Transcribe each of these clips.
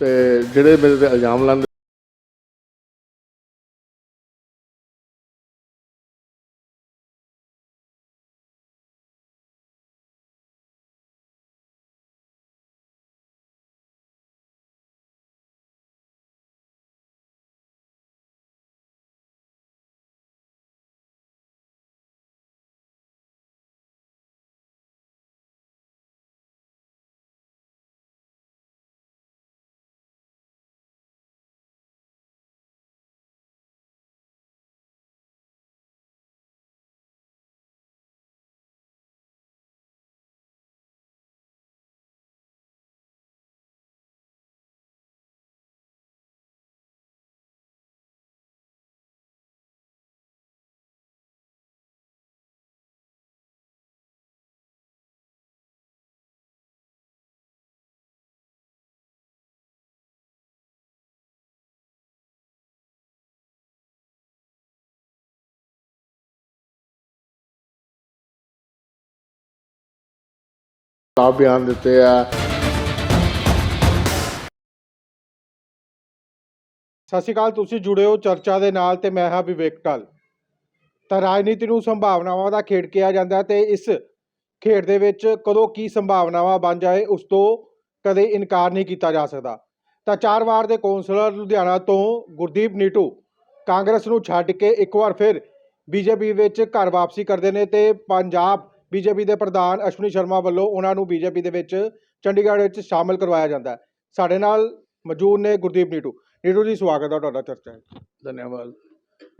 ਤੇ ਜਿਹੜੇ ਮੇਰੇ ਤੇ ਇਲਜ਼ਾਮ ਲਾਉਂਦੇ ਆ ਬਿਆਨ ਦਿੱਤੇ ਆ। ਸਤਿ ਸ਼੍ਰੀ ਅਕਾਲ, ਤੁਸੀਂ ਜੁੜੇ ਹੋ ਚਰਚਾ ਦੇ ਨਾਲ ਤੇ ਮੈਂ ਹਾਂ ਵਿਵੇਕ ਟਲ ਤਾਂ ਰਾਜਨੀਤੀ ਨੂੰ ਸੰਭਾਵਨਾਵਾਂ ਦਾ ਖੇਡ ਕਿਹਾ ਜਾਂਦਾ ਹੈ ਤੇ ਇਸ ਖੇਡ ਦੇ ਵਿੱਚ ਕਦੋਂ ਕੀ ਸੰਭਾਵਨਾਵਾਂ ਬਣ ਜਾਏ, ਉਸ ਤੋਂ ਕਦੇ ਇਨਕਾਰ ਨਹੀਂ ਕੀਤਾ ਜਾ ਸਕਦਾ। ਤਾਂ ਚਾਰ ਵਾਰ ਦੇ ਕੌਂਸਲਰ ਲੁਧਿਆਣਾ ਤੋਂ ਗੁਰਦੀਪ ਨੀਟੂ ਕਾਂਗਰਸ ਨੂੰ ਛੱਡ ਕੇ ਇੱਕ ਵਾਰ ਫਿਰ ਬੀਜੇਪੀ ਵਿੱਚ ਘਰ ਵਾਪਸੀ ਕਰਦੇ ਨੇ ਤੇ ਪੰਜਾਬ ਬੀਜੇਪੀ ਦੇ ਪ੍ਰਧਾਨ ਅਸ਼ਵਨੀ ਸ਼ਰਮਾ ਵੱਲੋਂ ਉਹਨਾਂ ਨੂੰ ਬੀਜੇਪੀ ਦੇ ਵਿੱਚ ਚੰਡੀਗੜ੍ਹ ਵਿੱਚ ਸ਼ਾਮਲ ਕਰਵਾਇਆ ਜਾਂਦਾ ਹੈ। ਸਾਡੇ ਨਾਲ ਮੌਜੂਦ ਨੇ ਗੁਰਦੀਪ ਨੀਟੂ। ਨੀਟੂ ਜੀ ਸਵਾਗਤ ਹੈ ਤੁਹਾਡਾ ਚਰਚਾ ਵਿੱਚ। ਧੰਨਵਾਦ।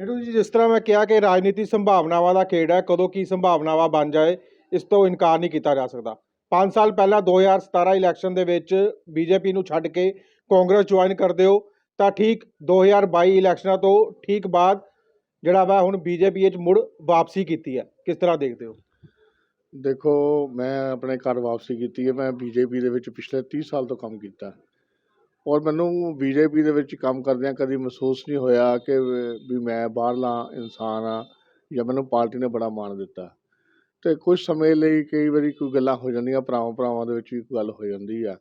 ਨੀਟੂ ਜੀ ਜਿਸ ਤਰ੍ਹਾਂ ਮੈਂ ਕਿਹਾ ਕਿ ਰਾਜਨੀਤੀ ਸੰਭਾਵਨਾਵਾਂ ਦਾ ਖੇਡ ਹੈ ਕਦੋਂ ਕੀ ਸੰਭਾਵਨਾਵਾਂ ਬਣ ਜਾਏ ਇਸ ਤੋਂ ਇਨਕਾਰ ਨਹੀਂ ਕੀਤਾ ਜਾ ਸਕਦਾ। 5 ਸਾਲ ਪਹਿਲਾਂ 2017 ਇਲੈਕਸ਼ਨ ਦੇ ਵਿੱਚ ਬੀਜੇਪੀ ਨੂੰ ਛੱਡ ਕੇ ਕਾਂਗਰਸ ਜੁਆਇਨ ਕਰਦੇ ਹੋ ਤਾਂ ਠੀਕ 2022 ਇਲੈਕਸ਼ਨਾਂ ਤੋਂ ਠੀਕ ਬਾਅਦ ਜਿਹੜਾ ਵਾ ਹੁਣ ਬੀਜੇਪੀ ਵਿੱਚ ਮੁੜ ਵਾਪਸੀ ਕੀਤੀ ਹੈ। ਕਿਸ ਤਰ੍ਹਾਂ ਦੇਖਦੇ ਹੋ? ਦੇਖੋ, ਮੈਂ ਆਪਣੇ ਘਰ ਵਾਪਸੀ ਕੀਤੀ ਹੈ। ਮੈਂ ਬੀਜੇਪੀ ਦੇ ਵਿੱਚ ਪਿਛਲੇ 30 ਸਾਲ ਤੋਂ ਕੰਮ ਕੀਤਾ। ਔਰ ਮੈਨੂੰ ਬੀਜੇਪੀ ਦੇ ਵਿੱਚ ਕੰਮ ਕਰਦਿਆਂ ਕਦੀ ਮਹਿਸੂਸ ਨਹੀਂ ਹੋਇਆ ਕਿ ਵੀ ਮੈਂ ਬਾਹਰਲਾ ਇਨਸਾਨ ਆ ਜਾਂ ਮੈਨੂੰ ਪਾਰਟੀ ਨੇ ਬੜਾ ਮਾਣ ਦਿੱਤਾ। ਤੇ ਕੁਝ ਸਮੇਂ ਲਈ ਕਈ ਵਾਰੀ ਕੋਈ ਗੱਲਾਂ ਹੋ ਜਾਂਦੀਆਂ, ਭਰਾਵਾਂ ਭਰਾਵਾਂ ਦੇ ਵਿੱਚ ਵੀ ਗੱਲ ਹੋ ਜਾਂਦੀ ਆ।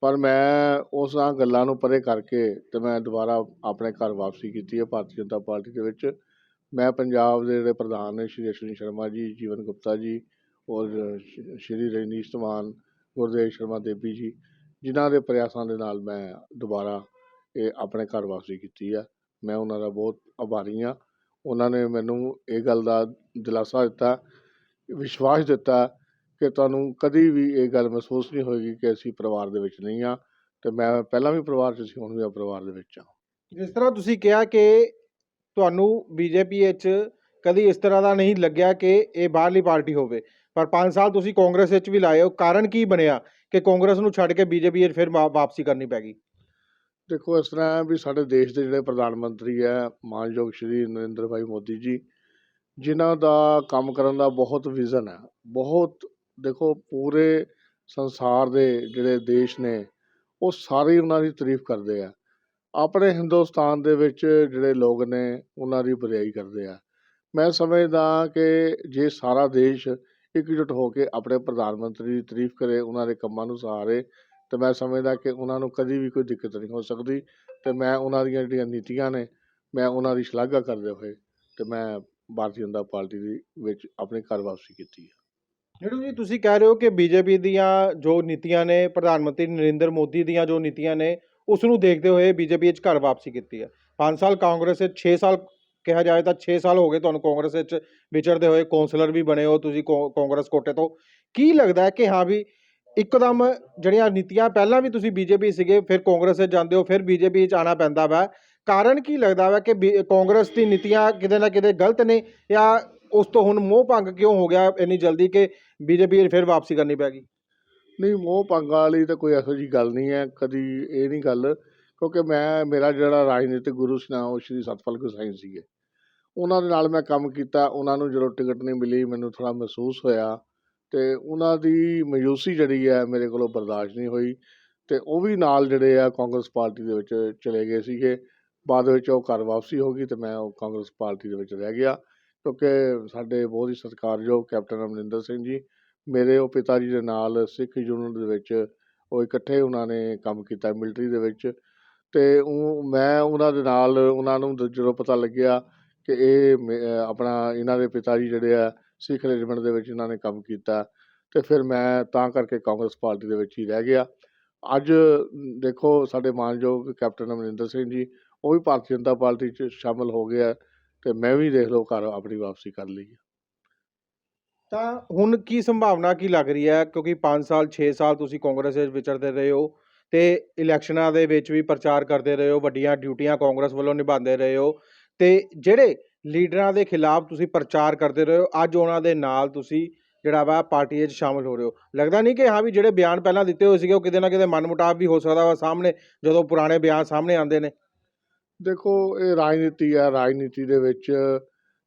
ਪਰ ਮੈਂ ਉਸਾਂ ਗੱਲਾਂ ਨੂੰ ਪਰੇ ਕਰਕੇ ਤੇ ਮੈਂ ਦੁਬਾਰਾ ਆਪਣੇ ਘਰ ਵਾਪਸੀ ਕੀਤੀ ਹੈ ਭਾਰਤੀ ਜਨਤਾ ਪਾਰਟੀ ਦੇ ਵਿੱਚ। ਮੈਂ ਪੰਜਾਬ ਦੇ ਜਿਹੜੇ ਪ੍ਰਧਾਨ ਨੇ, ਸ਼੍ਰੀ ਅਸ਼ਵਨੀ ਸ਼ਰਮਾ ਜੀ, ਜੀਵਨ ਗੁਪਤਾ ਜੀ ਔਰ ਸ਼੍ਰੀ ਰਜਨੀਸ਼ ਧਵਾਨ ਗੁਰਦੇਵ ਸ਼ਰਮਾ ਦੇਵੀ ਜੀ, ਜਿਨ੍ਹਾਂ ਦੇ ਪ੍ਰਯਾਸਾਂ ਦੇ ਨਾਲ ਮੈਂ ਦੁਬਾਰਾ ਇਹ ਆਪਣੇ ਘਰ ਵਾਪਸੀ ਕੀਤੀ ਆ। ਮੈਂ ਉਹਨਾਂ ਦਾ ਬਹੁਤ ਆਭਾਰੀ ਹਾਂ। ਉਹਨਾਂ ਨੇ ਮੈਨੂੰ ਇਹ ਗੱਲ ਦਾ ਦਿਲਾਸਾ ਦਿੱਤਾ, ਵਿਸ਼ਵਾਸ ਦਿੱਤਾ ਕਿ ਤੁਹਾਨੂੰ ਕਦੀ ਵੀ ਇਹ ਗੱਲ ਮਹਿਸੂਸ ਨਹੀਂ ਹੋਏਗੀ ਕਿ ਅਸੀਂ ਪਰਿਵਾਰ ਦੇ ਵਿੱਚ ਨਹੀਂ ਆ ਤੇ ਮੈਂ ਪਹਿਲਾਂ ਵੀ ਪਰਿਵਾਰ 'ਚ ਸੀ, ਹੁਣ ਵੀ ਪਰਿਵਾਰ ਦੇ ਵਿੱਚ ਆ ਜਿਸ ਤਰ੍ਹਾਂ ਤੁਸੀਂ ਕਿਹਾ ਕਿ ਤੁਹਾਨੂੰ ਬੀਜੇਪੀ ਵਿੱਚ ਕਦੀ ਇਸ ਤਰ੍ਹਾਂ ਦਾ ਨਹੀਂ ਲੱਗਿਆ ਕਿ ਇਹ ਬਾਹਰਲੀ ਪਾਰਟੀ ਹੋਵੇ ਪਰ 5 ਸਾਲ ਤੁਸੀਂ ਕਾਂਗਰਸ ਵਿੱਚ ਵੀ ਲਾਏ ਹੋ, ਕਾਰਨ ਕੀ ਬਣਿਆ ਕਿ ਕਾਂਗਰਸ ਨੂੰ ਛੱਡ ਕੇ ਬੀਜੇਪੀ ਵਿੱਚ ਫਿਰ ਵਾ- ਵਾਪਸੀ ਕਰਨੀ ਪੈ ਗਈ? ਦੇਖੋ, ਇਸ ਤਰ੍ਹਾਂ ਵੀ ਸਾਡੇ ਦੇਸ਼ ਦੇ ਜਿਹੜੇ ਪ੍ਰਧਾਨ ਮੰਤਰੀ ਹੈ, ਮਾਨਯੋਗ ਸ਼੍ਰੀ ਨਰਿੰਦਰ ਭਾਈ ਮੋਦੀ ਜੀ, ਜਿਨ੍ਹਾਂ ਦਾ ਕੰਮ ਕਰਨ ਦਾ ਬਹੁਤ ਵਿਜ਼ਨ ਹੈ, ਬਹੁਤ ਦੇਖੋ ਪੂਰੇ ਸੰਸਾਰ ਦੇ ਜਿਹੜੇ ਦੇਸ਼ ਨੇ, ਉਹ ਸਾਰੇ ਉਹਨਾਂ ਦੀ ਤਾਰੀਫ ਕਰਦੇ ਆ। ਆਪਣੇ ਹਿੰਦੁਸਤਾਨ ਦੇ ਵਿੱਚ ਜਿਹੜੇ ਲੋਕ ਨੇ, ਉਹਨਾਂ ਦੀ ਬੁਰਾਈ ਕਰਦੇ ਆ। ਮੈਂ ਸਮਝਦਾ ਕਿ ਜੇ ਸਾਰਾ ਦੇਸ਼ ਇਕਜੁੱਟ ਹੋ ਕੇ ਆਪਣੇ ਪ੍ਰਧਾਨ ਮੰਤਰੀ ਦੀ ਤਾਰੀਫ ਕਰੇ, ਉਹਨਾਂ ਦੇ ਕੰਮਾਂ ਨੂੰ ਸਹਾਰੇ, ਤੇ ਮੈਂ ਸਮਝਦਾ ਕਿ ਉਹਨਾਂ ਨੂੰ ਕਦੀ ਵੀ ਕੋਈ ਦਿੱਕਤ ਨਹੀਂ ਹੋ ਸਕਦੀ, ਤੇ ਮੈਂ ਉਹਨਾਂ ਦੀਆਂ ਜਿਹੜੀਆਂ ਨੀਤੀਆਂ ਨੇ, ਮੈਂ ਉਹਨਾਂ ਦੀ ਸ਼ਲਾਘਾ ਕਰਦੇ ਹੋਏ, ਤੇ ਮੈਂ ਭਾਰਤੀ ਜਨਤਾ ਪਾਰਟੀ ਦੀ ਵਿੱਚ ਆਪਣੀ ਘਰ ਵਾਪਸੀ ਕੀਤੀ ਹੈ ਨੀਟੂ ਜੀ, ਤੁਸੀਂ ਕਹਿ ਰਹੇ ਹੋ ਕਿ ਬੀਜੇਪੀ ਦੀਆਂ ਜੋ ਨੀਤੀਆਂ ਨੇ, ਪ੍ਰਧਾਨ ਮੰਤਰੀ ਨਰਿੰਦਰ ਮੋਦੀ ਦੀਆਂ ਜੋ ਨੀਤੀਆਂ ਨੇ ਉਸ ਨੂੰ ਦੇਖਦੇ ਹੋਏ ਬੀਜੇਪੀ ਵਿੱਚ ਘਰ ਵਾਪਸੀ ਕੀਤੀ ਹੈ 5 ਸਾਲ ਕਾਂਗਰਸ ਵਿੱਚ 6 ਸਾਲ ਕਿਹਾ ਜਾਏ ਤਾਂ 6 ਸਾਲ ਹੋ ਗਏ ਤੁਹਾਨੂੰ ਕਾਂਗਰਸ ਵਿੱਚ ਵਿਚਰਦੇ ਹੋਏ, ਕੌਂਸਲਰ ਵੀ ਬਣੇ ਹੋ ਤੁਸੀਂ ਕੌ- ਕਾਂਗਰਸ ਕੋਟੇ ਤੋਂ। ਕੀ ਲੱਗਦਾ ਹੈ ਕਿ ਹਾਂ ਵੀ ਇੱਕਦਮ ਜਿਹੜੀਆਂ ਨੀਤੀਆਂ ਪਹਿਲਾਂ ਵੀ ਤੁਸੀਂ ਬੀਜੇਪੀ ਸੀਗੇ, ਫਿਰ ਕਾਂਗਰਸ ਵਿੱਚ ਜਾਂਦੇ ਹੋ, ਫਿਰ ਬੀਜੇਪੀ ਵਿੱਚ ਆਣਾ ਪੈਂਦਾ ਵਾ। ਕਾਰਨ ਕੀ ਲੱਗਦਾ ਵਾ ਕਿ ਬੀ- ਕਾਂਗਰਸ ਦੀ ਨੀਤੀਆਂ ਕਿਤੇ ਨਾ ਕਿਤੇ ਗਲਤ ਨੇ ਜਾਂ ਉਸ ਤੋਂ ਹੁਣ ਮੋਹ ਭੰਗ ਕਿਉਂ ਹੋ ਗਿਆ ਇੰਨੀ ਜਲਦੀ ਕਿ ਬੀਜੇਪੀ ਫਿਰ ਵਾਪਸੀ ਕਰਨੀ ਪੈ ਗਈ? ਨਹੀਂ, ਮੋਹ ਭੰਗਾਂ ਵਾਲੀ ਤਾਂ ਕੋਈ ਇਹੋ ਜਿਹੀ ਗੱਲ ਨਹੀਂ ਹੈ, ਕਦੀ ਇਹ ਨਹੀਂ ਗੱਲ ਕਿਉਂਕਿ ਮੈਂ, ਮੇਰਾ ਜਿਹੜਾ ਰਾਜਨੀਤਿਕ ਗੁਰੂ ਸੀ ਨਾ, ਉਹ ਸ਼੍ਰੀ ਸਤਪਾਲ ਗੁਸਾਈ ਸੀਗੇ। ਉਹਨਾਂ ਦੇ ਨਾਲ ਮੈਂ ਕੰਮ ਕੀਤਾ, ਉਹਨਾਂ ਨੂੰ ਜਦੋਂ ਟਿਕਟ ਨਹੀਂ ਮਿਲੀ, ਮੈਨੂੰ ਥੋੜਾ ਮਹਿਸੂਸ ਹੋਇਆ ਤੇ ਉਹਨਾਂ ਦੀ ਮਯੂਸੀ ਜਿਹੜੀ ਹੈ, ਮੇਰੇ ਕੋਲੋਂ ਬਰਦਾਸ਼ਤ ਨਹੀਂ ਹੋਈ ਤੇ ਉਹ ਵੀ ਨਾਲ ਜਿਹੜੇ ਆ, ਕਾਂਗਰਸ ਪਾਰਟੀ ਦੇ ਵਿੱਚ ਚਲੇ ਗਏ ਸੀਗੇ। ਬਾਅਦ ਵਿੱਚ ਉਹ ਘਰ ਵਾਪਸੀ ਹੋ ਗਈ ਤੇ ਮੈਂ ਉਹ ਕਾਂਗਰਸ ਪਾਰਟੀ ਦੇ ਵਿੱਚ ਰਹਿ ਗਿਆ ਕਿਉਂਕਿ ਸਾਡੇ ਬਹੁਤ ਹੀ ਸਤਿਕਾਰਯੋਗ ਕੈਪਟਨ ਅਮਰਿੰਦਰ ਸਿੰਘ ਜੀ, ਮੇਰੇ ਉਹ ਪਿਤਾ ਜੀ ਦੇ ਨਾਲ ਸਿੱਖ ਯੂਨੀਅਨ ਦੇ ਵਿੱਚ ਉਹ ਇਕੱਠੇ ਉਹਨਾਂ ਨੇ ਕੰਮ ਕੀਤਾ, ਮਿਲਟਰੀ ਦੇ ਵਿੱਚ ਅਤੇ ਉਹ ਮੈਂ ਉਹਨਾਂ ਦੇ ਨਾਲ, ਉਹਨਾਂ ਨੂੰ ਜਦੋਂ ਪਤਾ ਲੱਗਿਆ ਕਿ ਇਹ ਮੇ- ਆਪਣਾ ਇਹਨਾਂ ਦੇ ਪਿਤਾ ਜੀ ਜਿਹੜੇ ਆ, ਸਿੱਖ ਰੈਜੀਮੈਂਟ ਦੇ ਵਿੱਚ ਇਹਨਾਂ ਨੇ ਕੰਮ ਕੀਤਾ, ਤੇ ਫਿਰ ਮੈਂ ਤਾਂ ਕਰਕੇ ਕਾਂਗਰਸ ਪਾਰਟੀ ਦੇ ਵਿੱਚ ਹੀ ਰਹਿ ਗਿਆ। ਅੱਜ ਦੇਖੋ ਸਾਡੇ ਮਾਨਯੋਗ ਕੈਪਟਨ ਅਮਰਿੰਦਰ ਸਿੰਘ ਜੀ, ਉਹ ਵੀ ਭਾਰਤੀ ਜਨਤਾ ਪਾਰਟੀ 'ਚ ਸ਼ਾਮਲ ਹੋ ਗਿਆ, ਤੇ ਮੈਂ ਵੀ ਦੇਖ ਲਓ ਘਰ ਆਪਣੀ ਵਾਪਸੀ ਕਰ ਲਈ ਤਾਂ ਹੁਣ ਕੀ ਸੰਭਾਵਨਾ, ਕੀ ਲੱਗ ਰਹੀ ਹੈ? ਕਿਉਂਕਿ 5 ਸਾਲ 6 ਸਾਲ ਤੁਸੀਂ ਕਾਂਗਰਸ ਵਿੱਚ ਵਿਚਰਦੇ ਰਹੇ ਹੋ ਤੇ ਇਲੈਕਸ਼ਨਾਂ ਦੇ ਵਿੱਚ ਵੀ ਪ੍ਰਚਾਰ ਕਰਦੇ ਰਹੇ ਹੋ, ਵੱਡੀਆਂ ਡਿਊਟੀਆਂ ਕਾਂਗਰਸ ਵੱਲੋਂ ਨਿਭਾਉਂਦੇ ਰਹੇ ਹੋ ਤੇ ਜਿਹੜੇ ਲੀਡਰਾਂ ਦੇ ਖਿਲਾਫ ਤੁਸੀਂ ਪ੍ਰਚਾਰ ਕਰਦੇ ਰਹੇ ਹੋ, ਅੱਜ ਉਹਨਾਂ ਦੇ ਨਾਲ ਤੁਸੀਂ ਜਿਹੜਾ ਵਾ ਪਾਰਟੀ 'ਚ ਸ਼ਾਮਲ ਹੋ ਰਹੇ ਹੋ। ਲੱਗਦਾ ਨਹੀਂ ਕਿ ਹਾਂ ਵੀ ਜਿਹੜੇ ਬਿਆਨ ਪਹਿਲਾਂ ਦਿੱਤੇ ਹੋਏ ਸੀਗੇ ਉਹ ਕਿਤੇ ਨਾ ਕਿਤੇ ਮਨਮੁਟਾਵ ਵੀ ਹੋ ਸਕਦਾ ਵਾ ਸਾਹਮਣੇ, ਜਦੋਂ ਪੁਰਾਣੇ ਬਿਆਨ ਸਾਹਮਣੇ ਆਉਂਦੇ ਨੇ। ਦੇਖੋ, ਇਹ ਰਾਜਨੀਤੀ ਆ ਰਾਜਨੀਤੀ ਦੇ ਵਿੱਚ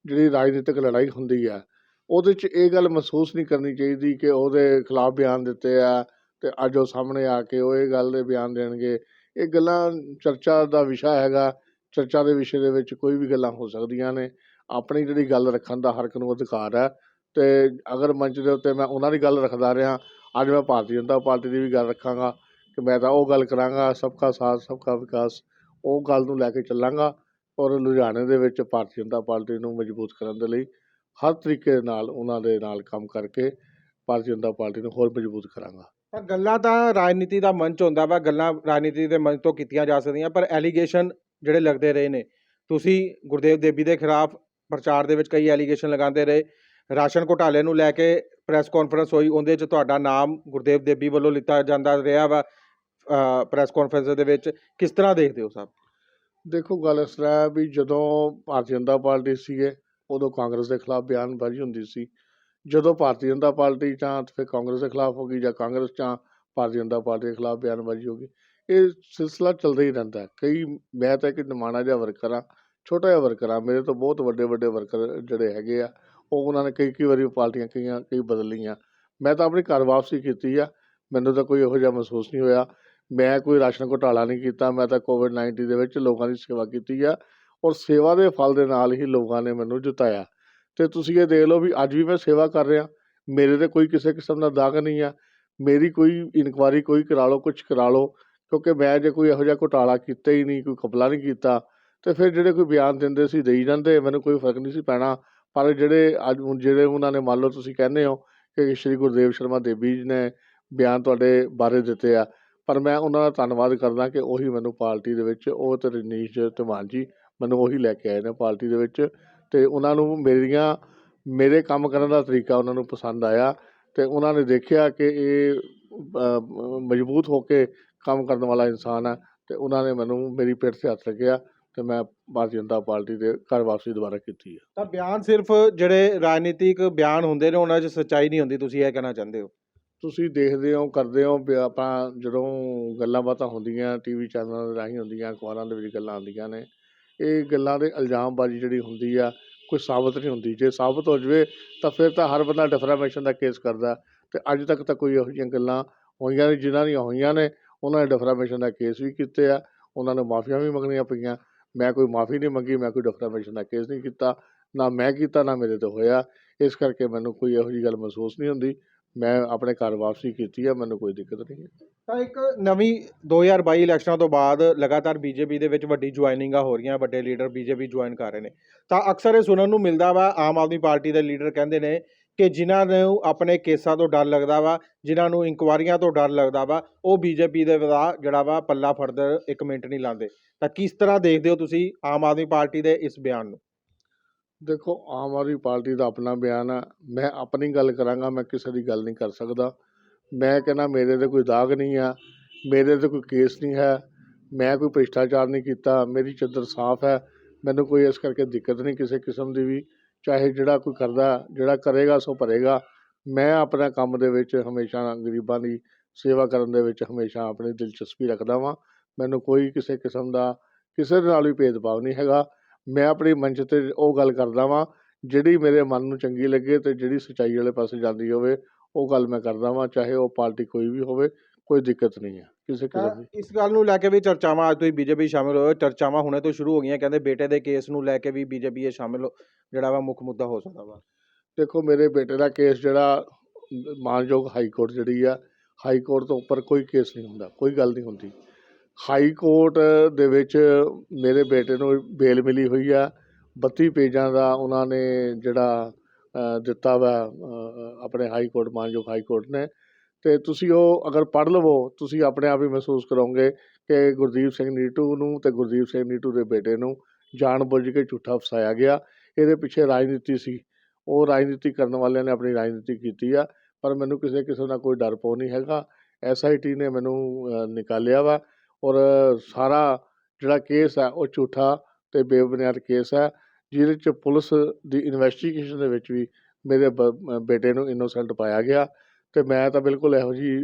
ਜਿਹੜੀ ਰਾਜਨੀਤਿਕ ਲੜਾਈ ਹੁੰਦੀ ਹੈ, ਉਹਦੇ 'ਚ ਇਹ ਗੱਲ ਮਹਿਸੂਸ ਨਹੀਂ ਕਰਨੀ ਚਾਹੀਦੀ ਕਿ ਉਹਦੇ ਖਿਲਾਫ ਬਿਆਨ ਦਿੱਤੇ ਆ ਅਤੇ ਅੱਜ ਉਹ ਸਾਹਮਣੇ ਆ ਕੇ ਉਹ ਇਹ ਗੱਲ ਦੇ ਬਿਆਨ ਦੇਣਗੇ। ਇਹ ਗੱਲਾਂ ਚਰਚਾ ਦਾ ਵਿਸ਼ਾ ਹੈਗਾ। ਚਰਚਾ ਦੇ ਵਿਸ਼ੇ ਦੇ ਵਿੱਚ ਕੋਈ ਵੀ ਗੱਲਾਂ ਹੋ ਸਕਦੀਆਂ ਨੇ। ਆਪਣੀ ਜਿਹੜੀ ਗੱਲ ਰੱਖਣ ਦਾ ਹਰ ਇੱਕ ਨੂੰ ਅਧਿਕਾਰ ਹੈ। ਤੇ ਅਗਰ ਮੰਚ ਦੇ ਉੱਤੇ ਮੈਂ ਉਹਨਾਂ ਦੀ ਗੱਲ ਰੱਖਦਾ ਰਿਹਾ, ਅੱਜ ਮੈਂ ਭਾਰਤੀ ਜਨਤਾ ਪਾਰਟੀ ਦੀ ਵੀ ਗੱਲ ਰੱਖਾਂਗਾ ਕਿ ਮੈਂ ਤਾਂ ਉਹ ਗੱਲ ਕਰਾਂਗਾ ਸਭ ਸਬਕਾ ਸਾਥ ਸਭ ਸਬਕਾ ਵਿਕਾਸ, ਉਹ ਗੱਲ ਨੂੰ ਲੈ ਕੇ ਚੱਲਾਂਗਾ ਔਰ ਲੁਧਿਆਣੇ ਦੇ ਵਿੱਚ ਭਾਰਤੀ ਜਨਤਾ ਪਾਰਟੀ ਨੂੰ ਮਜ਼ਬੂਤ ਕਰਨ ਦੇ ਲਈ ਹਰ ਤਰੀਕੇ ਦੇ ਨਾਲ ਉਹਨਾਂ ਦੇ ਨਾਲ ਕੰਮ ਕਰਕੇ ਭਾਰਤੀ ਜਨਤਾ ਪਾਰਟੀ ਨੂੰ ਹੋਰ ਮਜ਼ਬੂਤ ਕਰਾਂਗਾ। ਤਾਂ ਗੱਲਾਂ ਤਾਂ ਰਾਜਨੀਤੀ ਦਾ ਮੰਚ ਹੁੰਦਾ ਵਾ, ਗੱਲਾਂ ਰਾਜਨੀਤੀ ਦੇ ਮੰਚ ਤੋਂ ਕੀਤੀਆਂ ਜਾ ਸਕਦੀਆਂ, ਪਰ ਐਲੀਗੇਸ਼ਨ ਜਿਹੜੇ ਲੱਗਦੇ ਰਹੇ ਨੇ। ਤੁਸੀਂ ਗੁਰਦੇਵ ਦੇਬੀ ਦੇ ਖਿਲਾਫ ਪ੍ਰਚਾਰ ਦੇ ਵਿੱਚ ਕਈ ਐਲੀਗੇਸ਼ਨ ਲਗਾਉਂਦੇ ਰਹੇ। ਰਾਸ਼ਨ ਘੋਟਾਲੇ ਨੂੰ ਲੈ ਕੇ ਪ੍ਰੈਸ ਕਾਨਫਰੰਸ ਹੋਈ, ਉਹਦੇ 'ਚ ਤੁਹਾਡਾ ਨਾਮ ਗੁਰਦੇਵ ਦੇਬੀ ਵੱਲੋਂ ਲਿੱਤਾ ਜਾਂਦਾ ਰਿਹਾ ਵਾ ਪ੍ਰੈਸ ਕਾਨਫਰੰਸ ਦੇ ਵਿੱਚ। ਕਿਸ ਤਰ੍ਹਾਂ ਦੇਖਦੇ ਹੋ ਸਾਹਿਬ ਦੇਖੋ, ਗੱਲ ਇਸ ਤਰ੍ਹਾਂ ਵੀ ਜਦੋਂ ਭਾਰਤੀ ਜਨਤਾ ਪਾਰਟੀ ਸੀਗੇ, ਉਦੋਂ ਕਾਂਗਰਸ ਦੇ ਖਿਲਾਫ ਬਿਆਨਬਾਜ਼ੀ ਹੁੰਦੀ ਸੀ। ਜਦੋਂ ਭਾਰਤੀ ਜਨਤਾ ਪਾਰਟੀ ਜਾਂ ਫਿਰ ਕਾਂਗਰਸ ਦੇ ਖਿਲਾਫ ਹੋ ਗਈ ਜਾਂ ਕਾਂਗਰਸ ਜਾਂ ਭਾਰਤੀ ਜਨਤਾ ਪਾਰਟੀ ਦੇ ਖਿਲਾਫ ਬਿਆਨਬਾਜ਼ੀ ਹੋ ਗਈ, ਇਹ ਸਿਲਸਿਲਾ ਚੱਲਦਾ ਹੀ ਰਹਿੰਦਾ ਕਈ, ਮੈਂ ਤਾਂ ਇੱਕ ਨਿਮਾਣਾ ਜਿਹਾ ਵਰਕਰ ਹਾਂ, ਛੋਟਾ ਜਿਹਾ ਵਰਕਰ ਹਾਂ, ਮੇਰੇ ਤੋਂ ਬਹੁਤ ਵੱਡੇ ਵੱਡੇ ਵਰਕਰ ਜਿਹੜੇ ਹੈਗੇ ਆ, ਉਹ ਉਹਨਾਂ ਨੇ ਕਈ ਕਈ ਵਾਰੀ ਪਾਰਟੀਆਂ ਕਈਆਂ ਕਈ ਬਦਲ ਲਈਆਂ ਮੈਂ ਤਾਂ ਆਪਣੀ ਘਰ ਵਾਪਸੀ ਕੀਤੀ ਆ, ਮੈਨੂੰ ਤਾਂ ਕੋਈ ਇਹੋ ਜਿਹਾ ਮਹਿਸੂਸ ਨਹੀਂ ਹੋਇਆ। ਮੈਂ ਕੋਈ ਰਾਸ਼ਨ ਘੁਟਾਲਾ ਨਹੀਂ ਕੀਤਾ, ਮੈਂ ਤਾਂ ਕੋਵਿਡ 19 ਦੇ ਵਿੱਚ ਲੋਕਾਂ ਦੀ ਸੇਵਾ ਕੀਤੀ ਆ ਔਰ ਸੇਵਾ ਦੇ ਫਲ ਦੇ ਨਾਲ ਹੀ ਲੋਕਾਂ ਨੇ ਮੈਨੂੰ ਜਿਤਾਇਆ। ਤੇ ਤੁਸੀਂ ਇਹ ਦੇਖ ਲਓ ਵੀ ਅੱਜ ਵੀ ਮੈਂ ਸੇਵਾ ਕਰ ਰਿਹਾ। ਮੇਰੇ ਤੇ ਕੋਈ ਕਿਸੇ ਕਿਸਮ ਦਾ ਦਾਗ ਨਹੀਂ ਆ। ਮੇਰੀ ਕੋਈ ਇਨਕੁਆਰੀ ਕੋਈ ਕਰਾ ਲਓ ਕੁਝ ਕਰਾ ਲਓ, ਕਿਉਂਕਿ ਮੈਂ ਜੇ ਕੋਈ ਇਹੋ ਜਿਹਾ ਘੁਟਾਲਾ ਕੀਤਾ ਹੀ ਨਹੀਂ, ਕੋਈ ਕਪਲਾ ਨਹੀਂ ਕੀਤਾ, ਤੇ ਫਿਰ ਜਿਹੜੇ ਕੋਈ ਬਿਆਨ ਦਿੰਦੇ ਸੀ, ਦੇਈ ਜਾਂਦੇ, ਮੈਨੂੰ ਕੋਈ ਫ਼ਰਕ ਨਹੀਂ ਸੀ ਪੈਣਾ। ਪਰ ਜਿਹੜੇ ਅੱਜ ਹੁਣ ਜਿਹੜੇ ਉਹਨਾਂ ਨੇ ਮੰਨ ਲਓ ਤੁਸੀਂ ਕਹਿੰਦੇ ਹੋ ਕਿ ਸ਼੍ਰੀ ਗੁਰਦੇਵ ਸ਼ਰਮਾ ਦੇਵੀ ਜੀ ਨੇ ਬਿਆਨ ਤੁਹਾਡੇ ਬਾਰੇ ਦਿੱਤੇ ਆ, ਪਰ ਮੈਂ ਉਹਨਾਂ ਦਾ ਧੰਨਵਾਦ ਕਰਦਾ ਕਿ ਉਹੀ ਮੈਨੂੰ ਪਾਰਟੀ ਦੇ ਵਿੱਚ, ਉਹ ਤੇ ਰਜਨੀਸ਼ ਧਮਾਨ ਜੀ, ਮੈਨੂੰ ਉਹੀ ਲੈ ਕੇ ਆਏ ਨੇ ਪਾਰਟੀ ਦੇ ਵਿੱਚ। ਤੇ ਉਹਨਾਂ ਨੂੰ ਮੇਰੀਆਂ ਮੇਰੇ ਕੰਮ ਕਰਨ ਦਾ ਤਰੀਕਾ ਉਹਨਾਂ ਨੂੰ ਪਸੰਦ ਆਇਆ ਤੇ ਉਹਨਾਂ ਨੇ ਦੇਖਿਆ ਕਿ ਇਹ ਮਜ਼ਬੂਤ ਹੋ ਕੇ ਕੰਮ ਕਰਨ ਵਾਲਾ ਇਨਸਾਨ ਹੈ ਤੇ ਉਹਨਾਂ ਨੇ ਮੈਨੂੰ ਮੇਰੀ ਪਿੱਠ 'ਤੇ ਹੱਥ ਰੱਖਿਆ ਤੇ ਮੈਂ ਭਾਰਤੀ ਜਨਤਾ ਪਾਰਟੀ ਦੇ ਘਰ ਵਾਪਸੀ ਦੁਬਾਰਾ ਕੀਤੀ ਹੈ ਤਾਂ ਬਿਆਨ ਸਿਰਫ ਜਿਹੜੇ ਰਾਜਨੀਤਿਕ ਬਿਆਨ ਹੁੰਦੇ ਨੇ ਉਹਨਾਂ 'ਚ ਸੱਚਾਈ ਨਹੀਂ ਹੁੰਦੀ ਤੁਸੀਂ ਇਹ ਕਹਿਣਾ ਚਾਹੁੰਦੇ ਹੋ? ਤੁਸੀਂ ਦੇਖਦੇ ਹੋ ਕਰਦੇ ਹੋ ਆਪਾਂ ਜਦੋਂ ਗੱਲਾਂ ਬਾਤਾਂ ਹੁੰਦੀਆਂ ਟੀਵੀ ਚੈਨਲਾਂ ਦੇ ਰਾਹੀਂ ਹੁੰਦੀਆਂ ਅਖਬਾਰਾਂ ਦੇ ਵਿੱਚ ਗੱਲਾਂ ਆਉਂਦੀਆਂ ਨੇ ਇਹ ਗੱਲਾਂ ਦੇ ਇਲਜ਼ਾਮਬਾਜ਼ੀ ਜਿਹੜੀ ਹੁੰਦੀ ਆ, ਕੋਈ ਸਾਬਤ ਨਹੀਂ ਹੁੰਦੀ। ਜੇ ਸਾਬਤ ਹੋ ਜਵੇ ਤਾਂ ਫਿਰ ਤਾਂ ਹਰ ਬੰਦਾ ਡਿਫਰਾਮੇਸ਼ਨ ਦਾ ਕੇਸ ਕਰਦਾ। ਤੇ ਅੱਜ ਤੱਕ ਤਾਂ ਕੋਈ ਇਹੋ ਜਿਹੀਆਂ ਗੱਲਾਂ ਹੋਈਆਂ ਨੇ ਜਿਨ੍ਹਾਂ ਦੀਆਂ ਹੋਈਆਂ ਨੇ, ਉਹਨਾਂ ਨੇ ਡਿਫਰਾਮੇਸ਼ਨ ਦਾ ਕੇਸ ਵੀ ਕੀਤੇ ਆ, ਉਹਨਾਂ ਨੇ ਮਾਫੀਆਂ ਵੀ ਮੰਗਣੀਆਂ ਪਈਆਂ। ਮੈਂ ਕੋਈ ਮਾਫੀ ਨਹੀਂ ਮੰਗੀ, ਮੈਂ ਕੋਈ ਡਿਫਰਾਮੇਸ਼ਨ ਦਾ ਕੇਸ ਨਹੀਂ ਕੀਤਾ। ਨਾ ਮੈਂ ਕੀਤਾ, ਨਾ ਮੇਰੇ ਤੋਂ ਹੋਇਆ। ਇਸ ਕਰਕੇ ਮੈਨੂੰ ਕੋਈ ਇਹੋ ਜਿਹੀ ਗੱਲ ਮਹਿਸੂਸ ਨਹੀਂ ਹੁੰਦੀ। ਮੈਂ ਆਪਣੇ ਘਰ ਵਾਪਸੀ ਕੀਤੀ ਹੈ, ਮੈਨੂੰ ਕੋਈ ਦਿੱਕਤ ਨਹੀਂ ਹੈ। ਤਾਂ ਇੱਕ ਨਵੀਂ 2022 ਇਲੈਕਸ਼ਨਾਂ ਤੋਂ ਬਾਅਦ ਲਗਾਤਾਰ ਬੀਜੇਪੀ ਦੇ ਵਿੱਚ ਵੱਡੀ ਜੁਆਇਨਿੰਗਾਂ ਹੋ ਰਹੀਆਂ, ਵੱਡੇ ਲੀਡਰ ਬੀਜੇਪੀ ਜੁਆਇਨ ਕਰ ਰਹੇ ਨੇ। ਤਾਂ ਅਕਸਰ ਇਹ ਸੁਣਨ ਨੂੰ ਮਿਲਦਾ ਵਾ, ਆਮ ਆਦਮੀ ਪਾਰਟੀ ਦੇ ਲੀਡਰ ਕਹਿੰਦੇ ਨੇ ਕਿ ਜਿਨ੍ਹਾਂ ਨੂੰ ਆਪਣੇ ਕੇਸਾਂ ਤੋਂ ਡਰ ਲੱਗਦਾ ਵਾ, ਜਿਨ੍ਹਾਂ ਨੂੰ ਇਨਕੁਆਰੀਆਂ ਤੋਂ ਡਰ ਲੱਗਦਾ ਵਾ, ਉਹ ਬੀਜੇਪੀ ਦੇ ਦਾ ਜਿਹੜਾ ਵਾ, ਪੱਲਾ ਫੜਦ, ਇੱਕ ਮਿੰਟ ਨਹੀਂ ਲਾਉਂਦੇ। ਤਾਂ ਕਿਸ ਤਰ੍ਹਾਂ ਦੇਖਦੇ ਹੋ ਤੁਸੀਂ ਆਮ ਆਦਮੀ ਪਾਰਟੀ ਦੇ ਇਸ ਬਿਆਨ ਨੂੰ? ਦੇਖੋ, ਆਮ ਆਦਮੀ ਪਾਰਟੀ ਦਾ ਆਪਣਾ ਬਿਆਨ ਹੈ ਮੈਂ ਆਪਣੀ ਗੱਲ ਕਰਾਂਗਾ, ਮੈਂ ਕਿਸੇ ਦੀ ਗੱਲ ਨਹੀਂ ਕਰ ਸਕਦਾ। ਮੈਂ ਕਹਿੰਦਾ, ਮੇਰੇ ਤੇ ਕੋਈ ਦਾਗ ਨਹੀਂ ਆ, ਮੇਰੇ ਤੇ ਕੋਈ ਕੇਸ ਨਹੀਂ ਹੈ, ਮੈਂ ਕੋਈ ਭ੍ਰਿਸ਼ਟਾਚਾਰ ਨਹੀਂ ਕੀਤਾ, ਮੇਰੀ ਚੱਦਰ ਸਾਫ਼ ਹੈ, ਮੈਨੂੰ ਕੋਈ ਇਸ ਕਰਕੇ ਦਿੱਕਤ ਨਹੀਂ ਕਿਸੇ ਕਿਸਮ ਦੀ ਵੀ, ਚਾਹੇ ਜਿਹੜਾ ਕੋਈ ਕਰਦਾ, ਜਿਹੜਾ ਕਰੇਗਾ, ਸੋ ਭਰੇਗਾ। ਮੈਂ ਆਪਣਾ ਕੰਮ ਦੇ ਵਿੱਚ ਹਮੇਸ਼ਾ ਗਰੀਬਾਂ ਦੀ ਸੇਵਾ ਕਰਨ ਦੇ ਵਿੱਚ ਹਮੇਸ਼ਾ ਆਪਣੀ ਦਿਲਚਸਪੀ ਰੱਖਦਾ ਵਾਂ। ਮੈਨੂੰ ਕੋਈ ਕਿਸੇ ਕਿਸਮ ਦਾ, ਕਿਸੇ ਦੇ ਨਾਲ ਵੀ ਭੇਦਭਾਵ ਨਹੀਂ ਹੈਗਾ। ਮੈਂ ਆਪਣੀ ਮੰਚ ਤੇ ਉਹ ਗੱਲ ਕਰਦਾ ਵਾਂ ਜਿਹੜੀ ਮੇਰੇ ਮਨ ਨੂੰ ਚੰਗੀ ਲੱਗੇ ਤੇ ਜਿਹੜੀ ਸੱਚਾਈ ਵਾਲੇ ਪਾਸੇ ਜਾਂਦੀ ਹੋਵੇ ਉਹ ਗੱਲ ਮੈਂ ਕਰਦਾ ਵਾਂ ਚਾਹੇ ਉਹ ਪਾਰਟੀ ਕੋਈ ਵੀ ਹੋਵੇ ਕੋਈ ਦਿੱਕਤ ਨਹੀਂ ਹੈ ਕਿਸੇ ਤਾਂ ਕਿਸਮ ਦੀ ਇਸ ਗੱਲ ਨੂੰ ਲੈ ਕੇ ਵੀ ਚਰਚਾਵਾਂ ਅੱਜ ਤੁਸੀਂ ਬੀਜੇਪੀ ਸ਼ਾਮਿਲ ਹੋਏ ਹੋ। ਚਰਚਾਵਾਂ ਹੁਣੇ ਤੋਂ ਸ਼ੁਰੂ ਹੋ ਗਈਆਂ ਕਹਿੰਦੇ ਬੇਟੇ ਦੇ ਕੇਸ ਨੂੰ ਲੈ ਕੇ ਵੀ ਬੀਜੇਪੀ ਇਹ ਸ਼ਾਮਿਲ ਹੋ- ਜਿਹੜਾ ਵਾ ਮੁੱਖ ਮੁੱਦਾ ਹੋ ਸਕਦਾ ਵਾ ਦੇਖੋ ਮੇਰੇ ਬੇਟੇ ਦਾ ਕੇਸ ਜਿਹੜਾ ਮਾਨਯੋਗ ਹਾਈ ਕੋਰਟ ਜਿਹੜੀ ਆ ਹਾਈ ਕੋਰਟ ਤੋਂ ਉੱਪਰ ਕੋਈ ਕੇਸ ਨਹੀਂ ਹੁੰਦਾ ਕੋਈ ਗੱਲ ਨਹੀਂ ਹੁੰਦੀ ਹਾਈ ਕੋਰਟ ਦੇ ਵਿੱਚ ਮੇਰੇ ਬੇਟੇ ਨੂੰ ਬੇਲ ਮਿਲੀ ਹੋਈ ਆ। 32 ਪੇਜਾਂ ਦਾ ਉਹਨਾਂ ਨੇ ਜਿਹੜਾ ਦਿੱਤਾ ਵਾ ਆਪਣੇ ਹਾਈ ਕੋਰਟ, ਮਾਨਯੋਗ ਹਾਈ ਕੋਰਟ ਨੇ। ਤੇ ਤੁਸੀਂ ਉਹ ਅਗਰ ਪੜ੍ਹ ਲਵੋ, ਤੁਸੀਂ ਆਪਣੇ ਆਪ ਹੀ ਮਹਿਸੂਸ ਕਰੋਗੇ ਕਿ ਗੁਰਦੀਪ ਸਿੰਘ ਨੀਟੂ ਨੂੰ ਤੇ ਗੁਰਦੀਪ ਸਿੰਘ ਨੀਟੂ ਦੇ ਬੇਟੇ ਨੂੰ ਜਾਣਬੁੱਝ ਕੇ ਝੂਠਾ ਫਸਾਇਆ ਗਿਆ। ਇਹਦੇ ਪਿੱਛੇ ਰਾਜਨੀਤੀ ਸੀ। ਉਹ ਰਾਜਨੀਤੀ ਕਰਨ ਵਾਲਿਆਂ ਨੇ ਆਪਣੀ ਰਾਜਨੀਤੀ ਕੀਤੀ ਆ, ਪਰ ਮੈਨੂੰ ਕਿਸੇ ਕਿਸਮ ਦਾ ਕੋਈ ਡਰ ਪੋ ਨਹੀਂ ਹੈਗਾ। ਐਸਆਈਟੀ ਨੇ ਮੈਨੂੰ ਨਿਕਾਲਿਆ ਵਾ। ਔਰ ਸਾਰਾ ਜਿਹੜਾ ਕੇਸ ਹੈ, ਉਹ ਝੂਠਾ ਤੇ ਬੇਬੁਨਿਆਦ ਕੇਸ ਹੈ, ਜਿਹਦੇ ਚ ਪੁਲਿਸ ਦੀ ਇਨਵੈਸਟੀਗੇਸ਼ਨ ਦੇ ਵਿੱਚ ਵੀ ਮੇਰੇ ਬ- ਬੇਟੇ ਨੂੰ ਇਨੋਸੈਂਟ ਪਾਇਆ ਗਿਆ ਤੇ ਮੈਂ ਤਾਂ ਬਿਲਕੁਲ ਇਹੋ ਜੀ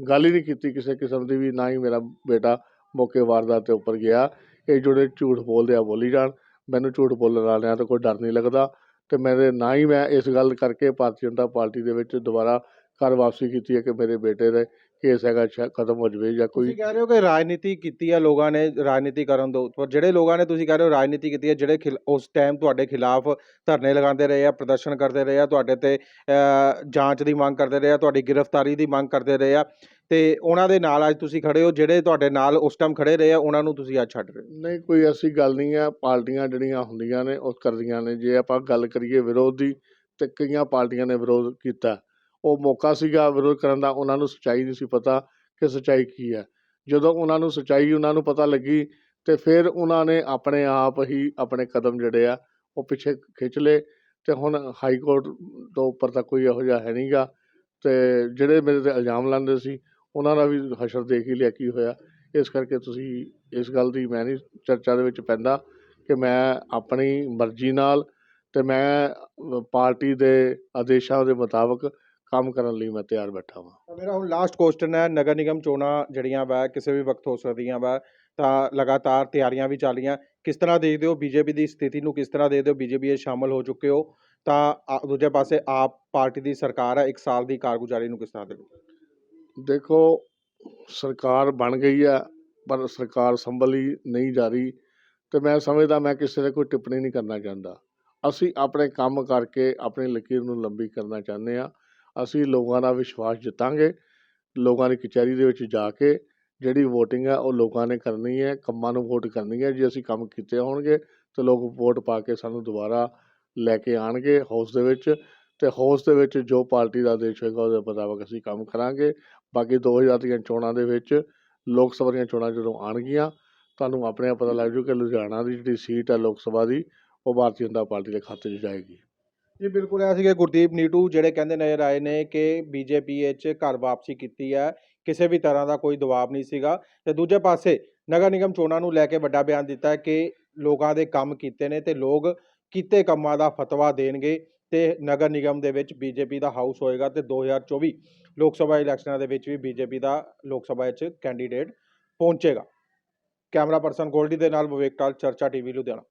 ਗੱਲ ਹੀ ਨਹੀਂ ਕੀਤੀ ਕਿਸੇ ਕਿਸਮ ਦੀ ਵੀ, ਨਾ ਹੀ ਮੇਰਾ ਬੇਟਾ ਮੌਕੇ ਵਾਰਦਾਤ ਦੇ ਉੱਪਰ ਗਿਆ। ਇਹ ਜਿਹੜੇ ਝੂਠ ਬੋਲਦੇ ਆ, ਬੋਲੀ ਜਾਣ। ਮੈਨੂੰ ਝੂਠ ਬੋਲਣ ਵਾਲਿਆਂ ਤੋਂ ਕੋਈ ਡਰ ਨਹੀਂ ਲੱਗਦਾ ਤੇ ਮੇਰੇ, ਨਾ ਹੀ ਮੈਂ ਇਸ ਗੱਲ ਕਰਕੇ ਭਾਰਤੀ ਜਨਤਾ ਪਾਰਟੀ ਦੇ ਵਿੱਚ ਦੁਬਾਰਾ ਘਰ ਵਾਪਸੀ ਕੀਤੀ ਹੈ ਕਿ ਮੇਰੇ ਬੇਟੇ ਦੇ ਕੇਸ ਹੈਗਾ ਸ਼ਾ- ਖਤਮ ਹੋ ਜਾਵੇ ਜਾਂ ਕੋਈ ਤੁਸੀਂ ਕਹਿ ਰਹੇ ਹੋ ਕਿ ਰਾਜਨੀਤੀ ਕੀਤੀ ਹੈ ਲੋਕਾਂ ਨੇ ਰਾਜਨੀਤੀ ਕਰਨ ਤੋਂ ਪਰ ਜਿਹੜੇ ਲੋਕਾਂ ਨੇ ਤੁਸੀਂ ਕਹਿ ਰਹੇ ਹੋ ਰਾਜਨੀਤੀ ਕੀਤੀ ਹੈ ਜਿਹੜੇ ਖਿਲ- ਉਸ ਟਾਈਮ ਤੁਹਾਡੇ ਖਿਲਾਫ ਧਰਨੇ ਲਗਾਉਂਦੇ ਰਹੇ ਆ ਪ੍ਰਦਰਸ਼ਨ ਕਰਦੇ ਰਹੇ ਆ ਤੁਹਾਡੇ ਤੇ ਅ, ਜਾਂਚ ਦੀ ਮੰਗ ਕਰਦੇ ਰਹੇ ਆ ਤੁਹਾਡੀ ਗ੍ਰਿਫਤਾਰੀ ਦੀ ਮੰਗ ਕਰਦੇ ਰਹੇ ਆ ਤੇ ਉਹਨਾਂ ਦੇ ਨਾਲ ਅੱਜ ਤੁਸੀਂ ਖੜੇ ਹੋ ਜਿਹੜੇ ਤੁਹਾਡੇ ਨਾਲ ਉਸ ਟਾਈਮ ਖੜੇ ਰਹੇ ਆ ਉਹਨਾਂ ਨੂੰ ਤੁਸੀਂ ਅੱਜ ਛੱਡ ਰਹੇ ਹੋ। ਨਹੀਂ ਕੋਈ ਐਸੀ ਗੱਲ ਨਹੀਂ ਆ ਪਾਰਟੀਆਂ ਜਿਹੜੀਆਂ ਹੁੰਦੀਆਂ ਨੇ ਉਹ ਕਰਦੀਆਂ ਨੇ ਜੇ ਆਪਾਂ ਗੱਲ ਕਰੀਏ ਵਿਰੋਧ ਦੀ ਤੇ ਕਈਆਂ ਪਾਰਟੀਆਂ ਨੇ ਵਿਰੋਧ ਕੀਤਾ। ਉਹ ਮੌਕਾ ਸੀਗਾ ਵਿਰੋਧ ਕਰਨ ਦਾ, ਉਹਨਾਂ ਨੂੰ ਸੱਚਾਈ ਨਹੀਂ ਸੀ ਪਤਾ ਕਿ ਸੱਚਾਈ ਕੀ ਹੈ। ਜਦੋਂ ਉਹਨਾਂ ਨੂੰ ਸੱਚਾਈ, ਉਹਨਾਂ ਨੂੰ ਪਤਾ ਲੱਗੀ ਤੇ ਫਿਰ ਉਹਨਾਂ ਨੇ ਆਪਣੇ ਆਪ ਹੀ ਆਪਣੇ ਕਦਮ ਜਿਹੜੇ ਆ, ਉਹ ਪਿੱਛੇ ਖਿੱਚ ਲਏ ਤੇ ਹੁਣ ਹਾਈ ਕੋਰਟ ਤੋਂ ਉੱਪਰ ਤਾਂ ਕੋਈ ਇਹੋ ਜਿਹਾ ਹੈ ਨਹੀਂਗਾ ਤੇ ਜਿਹੜੇ ਮੇਰੇ ਤੇ ਇਲਜ਼ਾਮ ਲਾਉਂਦੇ ਸੀ, ਉਹਨਾਂ ਦਾ ਵੀ ਹਸ਼ਰ ਦੇਖ ਹੀ ਲਿਆ ਕੀ ਹੋਇਆ। ਇਸ ਕਰਕੇ ਤੁਸੀਂ ਇਸ ਗੱਲ ਦੀ ਮੈਂ ਨਹੀਂ ਚਰਚਾ ਦੇ ਵਿੱਚ ਪੈਂਦਾ ਕਿ ਮੈਂ ਆਪਣੀ ਮਰਜ਼ੀ ਨਾਲ ਤੇ ਮੈਂ ਪਾਰਟੀ ਦੇ ਆਦੇਸ਼ਾਂ ਦੇ ਮੁਤਾਬਕ ਕੰਮ ਕਰਨ ਲਈ ਮੈਂ ਤਿਆਰ ਬੈਠਾ ਹਾਂ ਮੇਰਾ ਹੁਣ ਲਾਸਟ ਕੁਐਸਚਨ ਹੈ ਨਗਰ ਨਿਗਮ ਚੋਣਾਂ ਜਿਹੜੀਆਂ ਵਾ ਕਿਸੇ ਵੀ ਵਕਤ ਹੋ ਸਕਦੀਆਂ ਵਾ ਤਾਂ ਲਗਾਤਾਰ ਤਿਆਰੀਆਂ ਵੀ ਚੱਲ ਰਹੀਆਂ। ਕਿਸ ਤਰ੍ਹਾਂ ਦੇਖਦੇ ਹੋ ਬੀਜੇਪੀ ਦੀ ਸਥਿਤੀ ਨੂੰ ਕਿਸ ਤਰ੍ਹਾਂ ਦੇਖਦੇ ਹੋ ਬੀਜੇਪੀ ਵਿੱਚ ਸ਼ਾਮਲ ਹੋ ਚੁੱਕੇ ਹੋ? ਤਾਂ ਆ- ਦੂਜੇ ਪਾਸੇ ਆਪ ਪਾਰਟੀ ਦੀ ਸਰਕਾਰ ਹੈ ਇੱਕ ਸਾਲ ਦੀ ਕਾਰਗੁਜ਼ਾਰੀ ਨੂੰ ਕਿਸ ਤਰ੍ਹਾਂ ਦੇਖਦੇ ਹੋ? ਦੇਖੋ ਸਰਕਾਰ ਬਣ ਗਈ ਆ ਪਰ ਸਰਕਾਰ ਸੰਭਲੀ ਨਹੀਂ ਜਾ ਰਹੀ। ਤੇ ਮੈਂ ਸਮਝਦਾ ਮੈਂ ਕਿਸੇ ਦੇ ਕੋਈ ਟਿੱਪਣੀ ਨਹੀਂ ਕਰਨਾ ਚਾਹੁੰਦਾ। ਅਸੀਂ ਆਪਣੇ ਕੰਮ ਕਰਕੇ ਆਪਣੀ ਲਕੀਰ ਨੂੰ ਲੰਬੀ ਕਰਨਾ ਚਾਹੁੰਦੇ ਆ ਅਸੀਂ ਲੋਕਾਂ ਦਾ ਵਿਸ਼ਵਾਸ ਜਿੱਤਾਂਗੇ, ਲੋਕਾਂ ਦੀ ਕਚਹਿਰੀ ਦੇ ਵਿੱਚ ਜਾ ਕੇ ਜਿਹੜੀ VOTING ਹੈ ਉਹ ਲੋਕਾਂ ਨੇ ਕਰਨੀ ਹੈ, ਕੰਮਾਂ ਨੂੰ ਵੋਟ ਕਰਨੀ ਹੈ, ਜੇ ਅਸੀਂ ਕੰਮ ਕੀਤੇ ਹੋਣਗੇ ਤੇ ਲੋਕ ਵੋਟ ਪਾ ਕੇ ਸਾਨੂੰ ਦੁਬਾਰਾ ਲੈ ਕੇ ਆਣਗੇ ਹਾਊਸ ਦੇ ਵਿੱਚ ਤੇ ਹਾਊਸ ਦੇ ਵਿੱਚ ਜੋ ਪਾਰਟੀ ਦਾ ਆਦੇਸ਼ ਹੋਏਗਾ ਉਹਦੇ ਮੁਤਾਬਕ ਅਸੀਂ ਕੰਮ ਕਰਾਂਗੇ। ਬਾਕੀ 2000 ਦੀਆਂ ਚੋਣਾਂ ਦੇ ਵਿੱਚ ਲੋਕ ਸਭਾ ਦੀਆਂ ਚੋਣਾਂ ਜਦੋਂ ਆਉਣਗੀਆਂ, ਤੁਹਾਨੂੰ ਆਪਣੇ ਆਪ ਪਤਾ ਲੱਗ ਜੂ ਕਿ ਲੁਧਿਆਣਾ ਦੀ ਜਿਹੜੀ ਸੀਟ ਹੈ ਲੋਕ ਸਭਾ ਦੀ, ਉਹ ਭਾਰਤੀ ਜਨਤਾ ਪਾਰਟੀ ਦੇ ਖਾਤੇ 'ਚ ਜਾਏਗੀ। ਜੀ, ਬਿਲਕੁਲ ਇਹ ਸੀਗੇ ਗੁਰਦੀਪ ਨੀਟੂ, ਜਿਹੜੇ ਕਹਿੰਦੇ ਨਜ਼ਰ ਆਏ ਨੇ ਕਿ ਬੀਜੇਪੀ ਵਿੱਚ ਘਰ ਵਾਪਸੀ ਕੀਤੀ ਹੈ, ਕਿਸੇ ਵੀ ਤਰ੍ਹਾਂ ਦਾ ਕੋਈ ਦਬਾਅ ਨਹੀਂ ਸੀਗਾ। ਤੇ ਦੂਜੇ ਪਾਸੇ ਨਗਰ ਨਿਗਮ ਚੋਣਾਂ ਨੂੰ ਲੈ ਕੇ ਵੱਡਾ ਬਿਆਨ ਦਿੱਤਾ ਕਿ ਲੋਕਾਂ ਦੇ ਕੰਮ ਕੀਤੇ ਨੇ ਤੇ ਲੋਕ ਕੀਤੇ ਕੰਮਾਂ ਦਾ ਫਤਵਾ ਦੇਣਗੇ ਤੇ ਨਗਰ ਨਿਗਮ ਦੇ ਵਿੱਚ ਬੀਜੇਪੀ ਦਾ ਹਾਊਸ ਹੋਏਗਾ ਤੇ 2024 ਲੋਕ ਸਭਾ ਇਲੈਕਸ਼ਨਾਂ ਦੇ ਵਿੱਚ ਵੀ ਬੀਜੇਪੀ ਦਾ ਲੋਕ ਸਭਾ ਵਿੱਚ ਕੈਂਡੀਡੇਟ ਪਹੁੰਚੇਗਾ। ਕੈਮਰਾ ਪਰਸਨ ਗੋਲਡੀ ਦੇ ਨਾਲ ਵਿਵੇਕ ਟਾਲ, ਚਰਚਾ ਟੀਵੀ, ਲੁਧਿਆਣਾ।